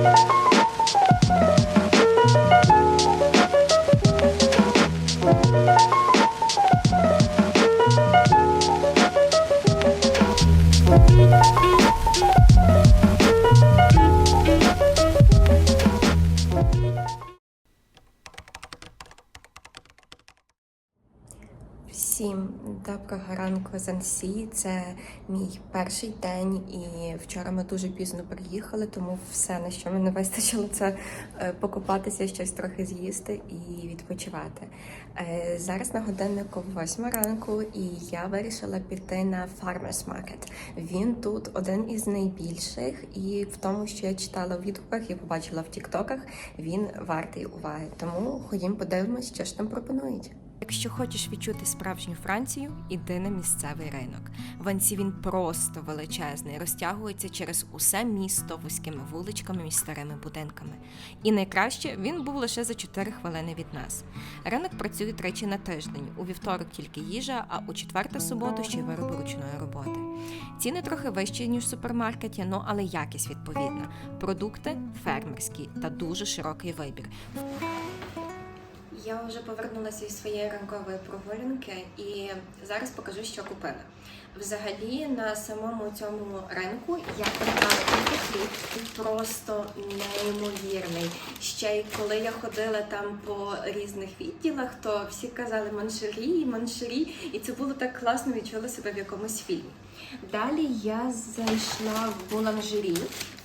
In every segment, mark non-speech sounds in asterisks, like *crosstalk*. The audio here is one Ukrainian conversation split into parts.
Thank you. Всім доброго ранку з. Це мій перший день, і вчора ми дуже пізно приїхали, тому все, на що мене вистачило, це е, покупатися, щось трохи з'їсти і відпочивати. Е, Зараз на годиннику 8 ранку, і я вирішила піти на Farmers Market. Він тут один із найбільших, і в тому, що я читала в відгуках і побачила в Тіктоках, він вартий уваги. Тому ходім подивимось, що ж там пропонують. Якщо хочеш відчути справжню Францію, іди на місцевий ринок. В Ансі він просто величезний, розтягується через усе місто вузькими вуличками між старими будинками. І найкраще він був лише за 4 хвилини від нас. Ринок працює тричі на тиждень. У вівторок тільки їжа, а у четвер та суботу ще й вироби ручної роботи. Ціни трохи вищі, ніж в супермаркеті, ну але якість відповідна. Продукти фермерські та дуже широкий вибір. Я вже повернулася зі своєї ранкової прогулянки і зараз покажу, що купила. Взагалі на самому цьому ринку я купила такий хліб і просто неймовірний. Ще й коли я ходила там по різних відділах, то всі казали маншері, маншері, і це було так класно, відчула себе в якомусь фільмі. Далі я зайшла в буланжері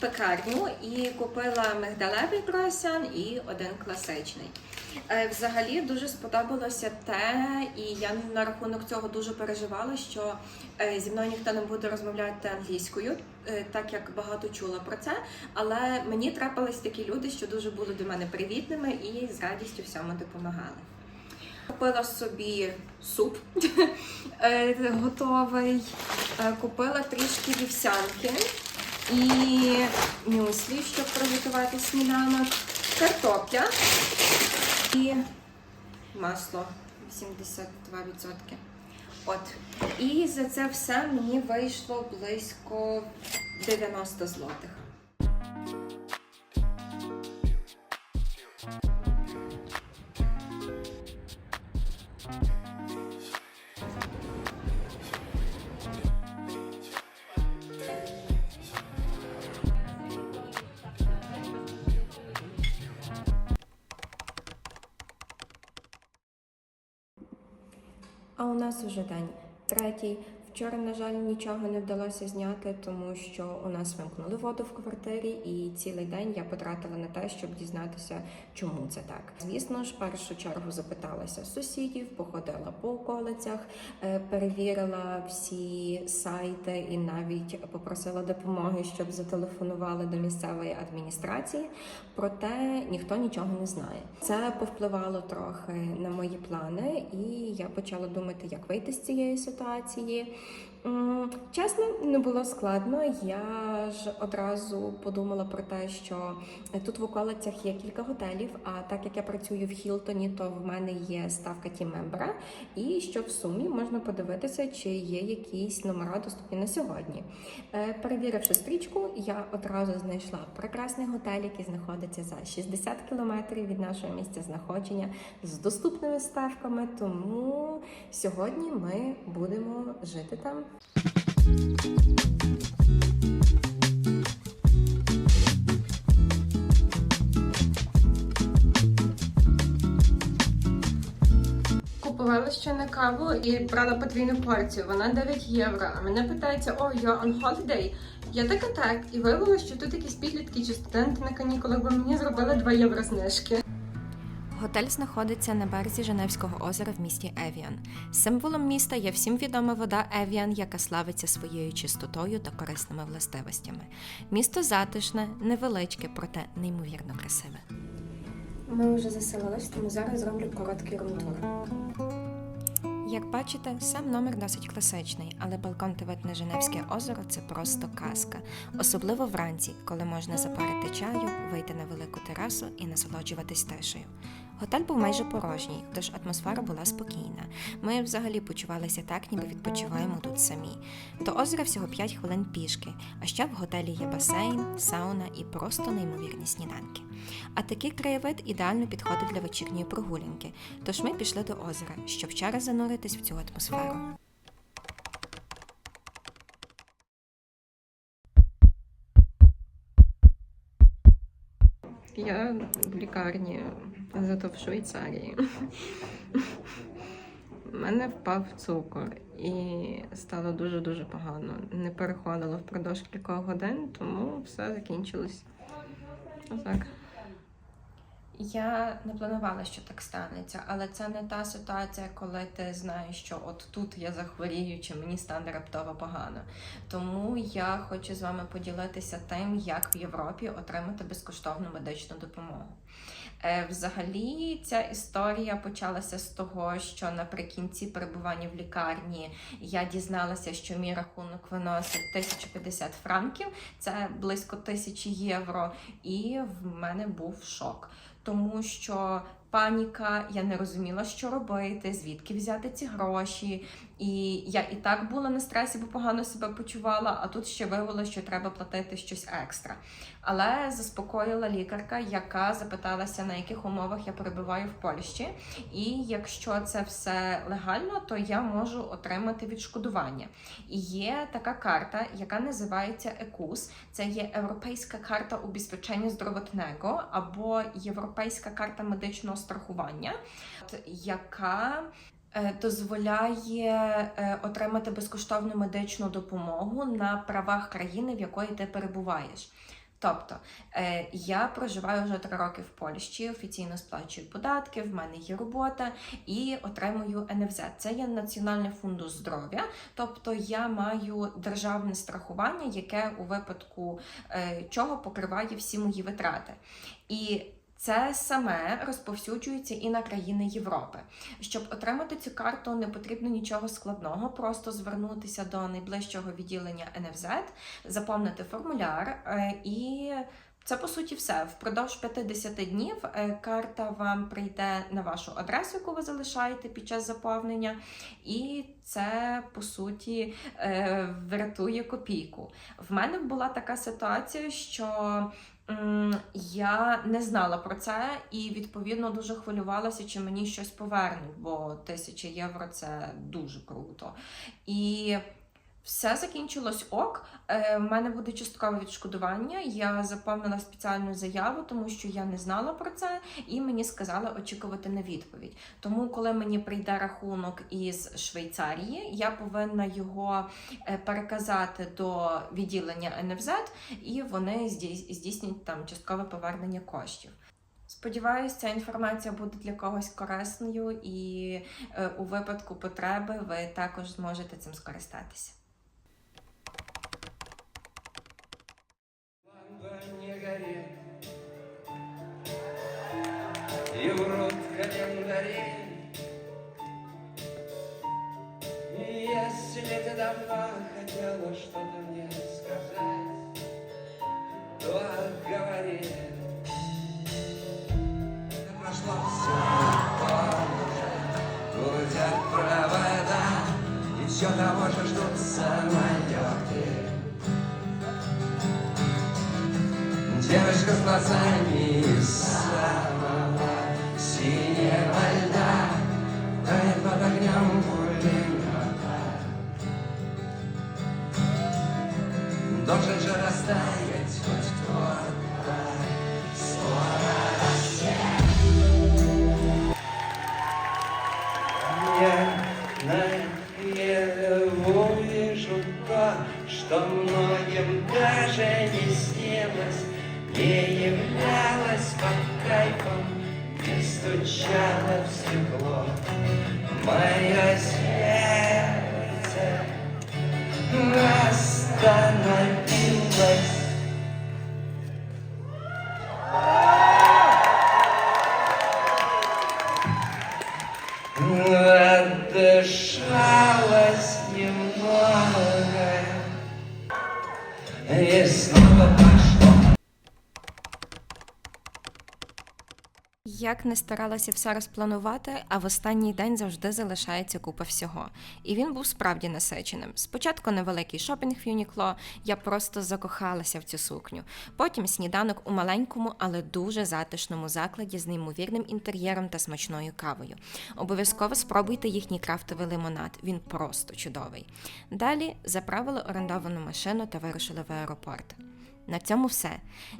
пекарню і купила мигдалевий круасан і один класичний. Е, Взагалі дуже сподобалося те, і я на рахунок цього дуже переживала, що е, зі мною ніхто не буде розмовляти англійською, е, так як багато чула про це. Але мені трапились такі люди, що дуже були до мене привітними і з радістю всьому допомагали. Купила собі суп *laughs* готовий, купила трішки вівсянки і мюслі, щоб приготувати сніданок, картопля і масло 82%. От. І за це все мені вийшло близько 90 злотих. А у нас уже день третій. Вчора, на жаль, нічого не вдалося зняти, тому що у нас вимкнули воду в квартирі, і цілий день я потратила на те, щоб дізнатися, чому це так. Звісно ж, першу чергу запиталася сусідів, походила по околицях, е, перевірила всі сайти і навіть попросила допомоги, щоб зателефонували до місцевої адміністрації. Проте ніхто нічого не знає. Це повпливало трохи на мої плани, і я почала думати, як вийти з цієї ситуації. Чесно, не було складно. Я ж одразу подумала про те, що тут в околицях є кілька готелів. А так як я працюю в Хілтоні, то в мене є ставка тіммембера, і що в сумі можна подивитися, чи є якісь номера доступні на сьогодні. Е, Перевіривши стрічку, я одразу знайшла прекрасний готель, який знаходиться за 60 кілометрів від нашого місця знаходження з доступними ставками. Тому сьогодні ми будемо жити там. Купувала ще на каву і брала подвійну порцію. Вона 9 євро. А мене питається, о, you're on holiday? Я така так. І виявилося, що тут якісь підлітки чи студенти на канікулах, бо мені зробили 2 євро знижки. Готель знаходиться на березі Женевського озера в місті Евіан. Символом міста є всім відома вода Евіан, яка славиться своєю чистотою та корисними властивостями. Місто затишне, невеличке, проте неймовірно красиве. Ми вже заселились, тому зараз зроблю короткий румтур. Як бачите, сам номер досить класичний, але балкон та вид на Женевське озеро це просто казка, особливо вранці, коли можна запарити чаю, вийти на велику терасу і насолоджуватись тишею. Готель був майже порожній, тож атмосфера була спокійна. Ми взагалі почувалися так, ніби відпочиваємо тут самі. До озера всього 5 хвилин пішки, а ще в готелі є басейн, сауна і просто неймовірні сніданки. А такий краєвид ідеально підходить для вечірньої прогулянки, тож ми пішли до озера, щоб ще раз зануритись в цю атмосферу. Я в лікарні, зато в Швейцарії. У мене впав цукор і стало дуже-дуже погано. Не переходило впродовж кількох годин, тому все закінчилось. Отак. Я не планувала, що так станеться, але це не та ситуація, коли ти знаєш, що от тут я захворію, чи мені стане раптово погано. Тому я хочу з вами поділитися тим, як в Європі отримати безкоштовну медичну допомогу. Е, Взагалі, ця історія почалася з того, що наприкінці перебування в лікарні я дізналася, що мій рахунок виносить 1050 франків, це близько тисячі євро, і в мене був шок, тому що паніка, я не розуміла, що робити, звідки взяти ці гроші. І я і так була на стресі, бо погано себе почувала, а тут ще виявилося, що треба платити щось екстра. Але заспокоїла лікарка, яка запиталася, на яких умовах я перебуваю в Польщі. І якщо це все легально, то я можу отримати відшкодування. І є така карта, яка називається ЕКУС. Це є Європейська карта убезпечення здравотного або Європейська карта медичного страхування, яка е, дозволяє е, отримати безкоштовну медичну допомогу на правах країни, в якої ти перебуваєш. Тобто е, я проживаю вже три роки в Польщі, офіційно сплачую податки, в мене є робота і отримую НФЗ. Це є Національний фонд здоров'я. Тобто я маю державне страхування, яке у випадку чого покриває всі мої витрати. І це саме розповсюджується і на країни Європи. Щоб отримати цю карту, не потрібно нічого складного, просто звернутися до найближчого відділення НФЗ, заповнити формуляр е, і. Це по суті все. Впродовж 50 днів е, карта вам прийде на вашу адресу, яку ви залишаєте під час заповнення, і це по суті е, врятує копійку. В мене була така ситуація, що я не знала про це і відповідно дуже хвилювалася, чи мені щось повернуть, бо тисяча євро це дуже круто. І все закінчилось ок. Е, в мене буде часткове відшкодування. Я заповнила спеціальну заяву, тому що я не знала про це, і мені сказали очікувати на відповідь. Тому, коли мені прийде рахунок із Швейцарії, я повинна його е, переказати до відділення НФЗ, і вони здій- здійснять там часткове повернення коштів. Сподіваюсь, ця інформація буде для когось корисною, і е, у випадку потреби ви також зможете цим скористатися. И врут календари. И если ты давно хотела что-то мне сказать, то говори. Прошло все, гудят провода, и все того же ждут самолеты. Девушка с глазами из самого Должен же растаять хоть кто-то Скоро Я наяву вижу то, что многим даже не снилось, не являлось под кайфом, не стучало в стекло. Мое Отдышалась немного. И снова Як не старалася все розпланувати, а в останній день завжди залишається купа всього. І він був справді насиченим. Спочатку невеликий шопінг в Юнікло, я просто закохалася в цю сукню. Потім сніданок у маленькому, але дуже затишному закладі з неймовірним інтер'єром та смачною кавою. Обов'язково спробуйте їхній крафтовий лимонад, він просто чудовий. Далі заправили орендовану машину та вирушили в аеропорт. На цьому все.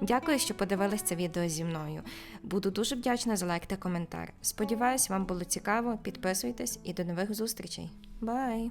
Дякую, що подивились це відео зі мною. Буду дуже вдячна за лайк та коментар. Сподіваюсь, вам було цікаво. Підписуйтесь і до нових зустрічей. Бай!